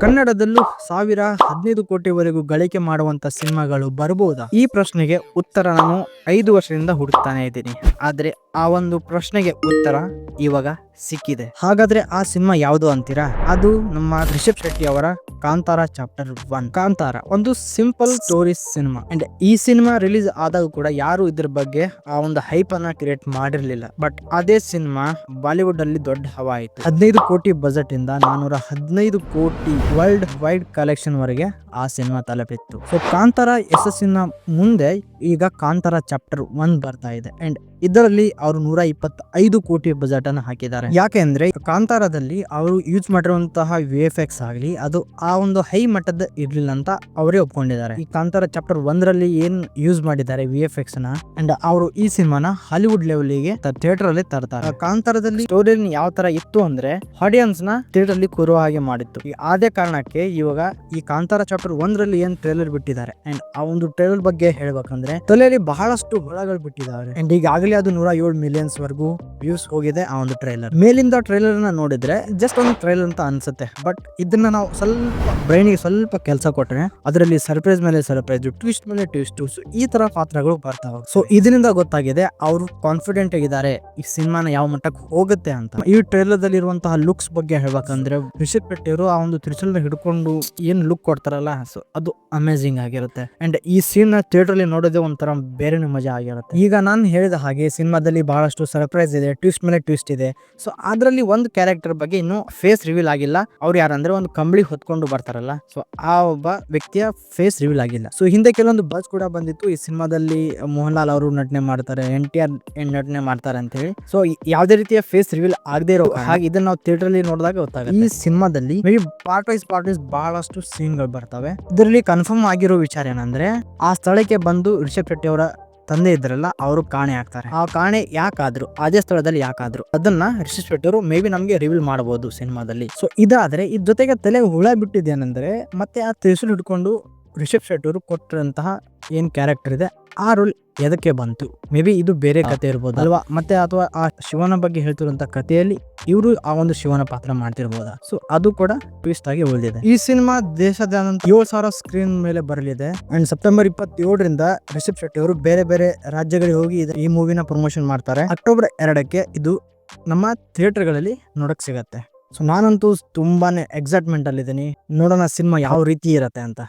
ಕನ್ನಡದಲ್ಲೂ ಸಾವಿರ ಹದಿನೈದು ಕೋಟಿವರೆಗೂ ಗಳಿಕೆ ಮಾಡುವಂತ ಸಿನಿಮಾಗಳು ಬರಬಹುದಾ ಈ ಪ್ರಶ್ನೆಗೆ ಉತ್ತರ ನಾನು ಐದು ವರ್ಷದಿಂದ ಹುಡುಕ್ತಾನೆ ಇದ್ದೀನಿ. ಆದ್ರೆ ಆ ಒಂದು ಪ್ರಶ್ನೆಗೆ ಉತ್ತರ ಇವಾಗ ಸಿಕ್ಕಿದೆ. ಹಾಗಾದ್ರೆ ಆ ಸಿನಿಮಾ ಯಾವುದು ಅಂತೀರಾ? ಅದು ನಮ್ಮ ರಿಷಬ್ ಶೆಟ್ಟಿ ಅವರ ಕಾಂತಾರ ಚಾಪ್ಟರ್ ಒನ್. ಕಾಂತಾರ, ಒಂದು ಸಿಂಪಲ್ ಸ್ಟೋರಿ ಸಿನಿಮಾ. ಅಂಡ್ ಈ ಸಿನಿಮಾ ರಿಲೀಸ್ ಆದಾಗ ಕೂಡ ಯಾರು ಇದ್ರ ಬಗ್ಗೆ ಆ ಒಂದು ಹೈಪ್ ಅನ್ನ ಕ್ರಿಯೇಟ್ ಮಾಡಿರ್ಲಿಲ್ಲ. ಬಟ್ ಅದೇ ಸಿನಿಮಾ ಬಾಲಿವುಡ್ ಅಲ್ಲಿ ದೊಡ್ಡ ಹವಾ ಆಯ್ತು. ಹದಿನೈದು ಕೋಟಿ ಬಜೆಟ್ ಇಂದ ನಾನೂರ ಹದಿನೈದು ಕೋಟಿ ವರ್ಲ್ಡ್ ವೈಡ್ ಕಲೆಕ್ಷನ್ ವರೆಗೆ ಆ ಸಿನಿಮಾ ತಲುಪಿತ್ತು. ಸೊ ಕಾಂತಾರ ಯಶಸ್ಸಿನ ಮುಂದೆ ಈಗ ಕಾಂತಾರ ಚಾಪ್ಟರ್ ಒನ್ ಬರ್ತಾ ಇದೆ. ಅಂಡ್ ಇದರಲ್ಲಿ ಅವರು ನೂರ ಇಪ್ಪತ್ತೈದು ಕೋಟಿ ಬಜೆಟ್ ಅನ್ನು ಹಾಕಿದ್ದಾರೆ. ಯಾಕೆಂದ್ರೆ ಕಾಂತಾರದಲ್ಲಿ ಅವರು ಯೂಸ್ ಮಾಡಿರುವಂತಹ ವಿ ಎಫ್ ಎಕ್ಸ್ ಆಗಲಿ, ಅದು ಆ ಒಂದು ಹೈ ಮಟ್ಟದ ಇರ್ಲಿಲ್ಲ ಅಂತ ಅವರೇ ಒಪ್ಕೊಂಡಿದ್ದಾರೆ. ಈ ಕಾಂತಾರ ಚಾಪ್ಟರ್ ಒಂದರಲ್ಲಿ ಏನ್ ಯೂಸ್ ಮಾಡಿದ್ದಾರೆ ವಿ ಎಫ್ ಎಕ್ಸ್ನ? ಅಂಡ್ ಅವರು ಈ ಸಿನಿಮಾನ ಹಾಲಿವುಡ್ ಲೆವೆಲ್ಗೆ ಥಿಯೇಟರ್ ಅಲ್ಲಿ ತರ್ತಾರೆ. ಕಾಂತಾರದಲ್ಲಿ ಸ್ಟೋರಿ ಯಾವ ತರ ಇತ್ತು ಅಂದ್ರೆ ಆಡಿಯನ್ಸ್ನ ಥಿಯೇಟರ್ ಅಲ್ಲಿ ಕೂರುವ ಹಾಗೆ ಮಾಡಿತ್ತು. ಈ ಅದೇ ಕಾರಣಕ್ಕೆ ಇವಾಗ ಈ ಕಾಂತಾರ ಚಾಪ್ಟರ್ ಒಂದರಲ್ಲಿ ಏನ್ ಟ್ರೇಲರ್ ಬಿಟ್ಟಿದ್ದಾರೆ? ಅಂಡ್ ಆ ಒಂದು ಟ್ರೇಲರ್ ಬಗ್ಗೆ ಹೇಳ್ಬೇಕಂದ್ರೆ ತಲೆಯಲ್ಲಿ ಬಹಳಷ್ಟು ಹುಳಗಳು ಬಿಟ್ಟಿದ್ದಾರೆ ಅಂಡ್ ಈಗಾಗಲೇ ಅದು ನೂರ ಏಳು ಮಿಲಿಯನ್ಸ್ ವರೆಗೂ ವ್ಯೂಸ್ ಹೋಗಿದೆ ಆ ಒಂದು ಟ್ರೈಲರ್ ಮೇಲಿಂದ ಟ್ರೈಲರ್ನ ನೋಡಿದ್ರೆ ಜಸ್ಟ್ ಒಂದು ಟ್ರೈಲರ್ ಅಂತ ಅನ್ಸುತ್ತೆ. ಬಟ್ ಇದನ್ನ ನಾವು ಸ್ವಲ್ಪ ಬ್ರೈನಿಗೆ ಸ್ವಲ್ಪ ಕೆಲಸ ಕೊಟ್ರೆ ಅದರಲ್ಲಿ ಸರ್ಪ್ರೈಸ್ ಮೇಲೆ ಸರ್ಪ್ರೈಸ್ ಟ್ವಿಸ್ಟ್ ಮೇಲೆ ಟ್ವಿಸ್ಟ್ ಈ ತರ ಪಾತ್ರಗಳು ಬರ್ತಾವೆ ಸೊ ಇದರಿಂದ ಗೊತ್ತಾಗಿದೆ ಅವರು ಕಾನ್ಫಿಡೆಂಟ್ ಆಗಿದ್ದಾರೆ ಈ ಸಿನಿಮಾನ ಯಾವ ಮಟ್ಟಕ್ಕೆ ಹೋಗುತ್ತೆ ಅಂತ. ಈ ಟ್ರೈಲರ್ ದಲ್ಲಿ ಇರುವಂತಹ ಲುಕ್ಸ್ ಬಗ್ಗೆ ಹೇಳ್ಬೇಕಂದ್ರೆ ರಿಷಬ್ ಶೆಟ್ಟಿ ಅವರು ಆ ಒಂದು ತ್ರಿಶೂಲ್ನ ಹಿಡ್ಕೊಂಡು ಏನ್ ಲುಕ್ ಕೊಡ್ತಾರಲ್ಲ ಸೊ ಅದು ಅಮೇಸಿಂಗ್ ಆಗಿರುತ್ತೆ. ಅಂಡ್ ಈ ಸೀನ್ನ ಥಿಯೇಟರ್ ಅಲ್ಲಿ ನೋಡೋದೇ ಒಂಥರ ಬೇರೆನೇ ಮಜಾ ಆಗಿರುತ್ತೆ. ಈಗ ನಾನು ಹೇಳಿದ ಹಾಗೆ ಸಿನಿಮಾದಲ್ಲಿ ಬಹಳಷ್ಟು ಸರ್ಪ್ರೈಸ್ ಇದೆ. ಟ್ವಿಸ್ಟ್ ಮೇಲೆ ಟ್ವಿಸ್ಟ್ ಇದೆ. ಸೊ ಅದರಲ್ಲಿ ಒಂದು ಕ್ಯಾರೆಕ್ಟರ್ ಬಗ್ಗೆ ಇನ್ನೂ ಫೇಸ್ ರಿವೀಲ್ ಆಗಿಲ್ಲ. ಅವ್ರು ಯಾರಂದ್ರೆ ಒಂದು ಕಂಬಳಿ ಹೊತ್ಕೊಂಡು ಬರ್ತಾರಲ್ಲ. ಸೊ ಆ ಒಬ್ಬ ವ್ಯಕ್ತಿಯ ಫೇಸ್ ರಿವೀಲ್ ಆಗಿಲ್ಲ. ಸೊ ಹಿಂದೆ ಕೆಲವೊಂದು ಬಸ್ ಕೂಡ ಬಂದಿತ್ತು. ಈ ಸಿನಿಮಾದಲ್ಲಿ ಮೋಹನ್ ಲಾಲ್ ಅವರು ನಟನೆ ಮಾಡ್ತಾರೆ ಎನ್ ಟಿ ಆರ್ ನಟನೆ ಮಾಡ್ತಾರೆ ಅಂತ ಹೇಳಿ. ಸೊ ಯಾವುದೇ ರೀತಿಯ ಫೇಸ್ ರಿವೀಲ್ ಆಗದೆ ಇರೋ ಹಾಗೆ ಇದನ್ನ ನಾವು ಥಿಯೇಟರ್ ಅಲ್ಲಿ ನೋಡಿದಾಗ ಗೊತ್ತಾಗುತ್ತೆ. ಈ ಸಿನಿಮಾದಲ್ಲಿ ಮೇ ಪಾರ್ಟ್ ವೈಸ್ ಪಾರ್ಟ್ ವೈಸ್ ಬಹಳಷ್ಟು ಸೀನ್ಗಳು ಬರ್ತವೆ. ಇದರಲ್ಲಿ ಕನ್ಫರ್ಮ್ ಆಗಿರೋ ವಿಚಾರ ಏನಂದ್ರೆ ಆ ಸ್ಥಳಕ್ಕೆ ಬಂದು ರಿಷಬ್ ಶೆಟ್ಟಿ ಅವರ ತಂದೆ ಇದ್ರಲ್ಲ, ಅವರು ಕಾಣೆ ಆಗ್ತಾರೆ ಆ ಕಾಣೆ ಯಾಕಾದ್ರು, ಅದೇ ಸ್ಥಳದಲ್ಲಿ ಯಾಕಾದ್ರು, ಅದನ್ನ ರಿಷಬ್ ಶೆಟ್ಟರು ಮೇ ಬಿ ನಮಗೆ ರಿವೀಲ್ ಮಾಡಬಹುದು ಸಿನಿಮಾದಲ್ಲಿ. ಸೊ ಇದಾದ್ರೆ ಇದ್ ಜೊತೆಗೆ ತಲೆಗೆ ಹುಳ ಬಿಟ್ಟಿದ್ದೇನೆಂದ್ರೆ ಮತ್ತೆ ಆ ತ್ರಿಶೂಲ್ ಹಿಡ್ಕೊಂಡು ರಿಷಬ್ ಶೆಟ್ಟರು ಕೊಟ್ಟಂತಹ ಏನ್ ಕ್ಯಾರೆಕ್ಟರ್ ಇದೆ, ಆ ರೋಲ್ ಎದಕ್ಕೆ ಬಂತು? ಮೇ ಬಿ ಇದು ಬೇರೆ ಕತೆ ಇರ್ಬೋದು ಅಲ್ವಾ? ಮತ್ತೆ ಅಥವಾ ಆ ಶಿವನ ಬಗ್ಗೆ ಹೇಳ್ತಿರುವಂತ ಕಥೆಯಲ್ಲಿ ಇವರು ಆ ಒಂದು ಶಿವನ ಪಾತ್ರ ಮಾಡ್ತಿರ್ಬೋದ? ಸೊ ಅದು ಕೂಡ ಟ್ವಿಸ್ಟ್ ಆಗಿ ಉಳಿದಿದೆ. ಈ ಸಿನಿಮಾ ದೇಶದಾದ್ಯಂತ ಏಳು ಸಾವಿರ ಸ್ಕ್ರೀನ್ ಮೇಲೆ ಬರಲಿದೆ. ಅಂಡ್ ಸೆಪ್ಟೆಂಬರ್ ಇಪ್ಪತ್ತೇಳರಿಂದ ರಿಷಬ್ ಶೆಟ್ಟಿ ಅವರು ಬೇರೆ ಬೇರೆ ರಾಜ್ಯಗಳಿಗೆ ಹೋಗಿ ಈ ಮೂವಿನ ಪ್ರಮೋಷನ್ ಮಾಡ್ತಾರೆ. ಅಕ್ಟೋಬರ್ ಎರಡಕ್ಕೆ ಇದು ನಮ್ಮ ಥಿಯೇಟರ್ಗಳಲ್ಲಿ ನೋಡಕ್ ಸಿಗತ್ತೆ. ಸೊ ನಾನಂತೂ ತುಂಬಾನೇ ಎಕ್ಸೈಟ್ಮೆಂಟ್ ಅಲ್ಲಿ ಇದ್ದೀನಿ ನೋಡೋಣ ಸಿನಿಮಾ ಯಾವ ರೀತಿ ಇರತ್ತೆ ಅಂತ.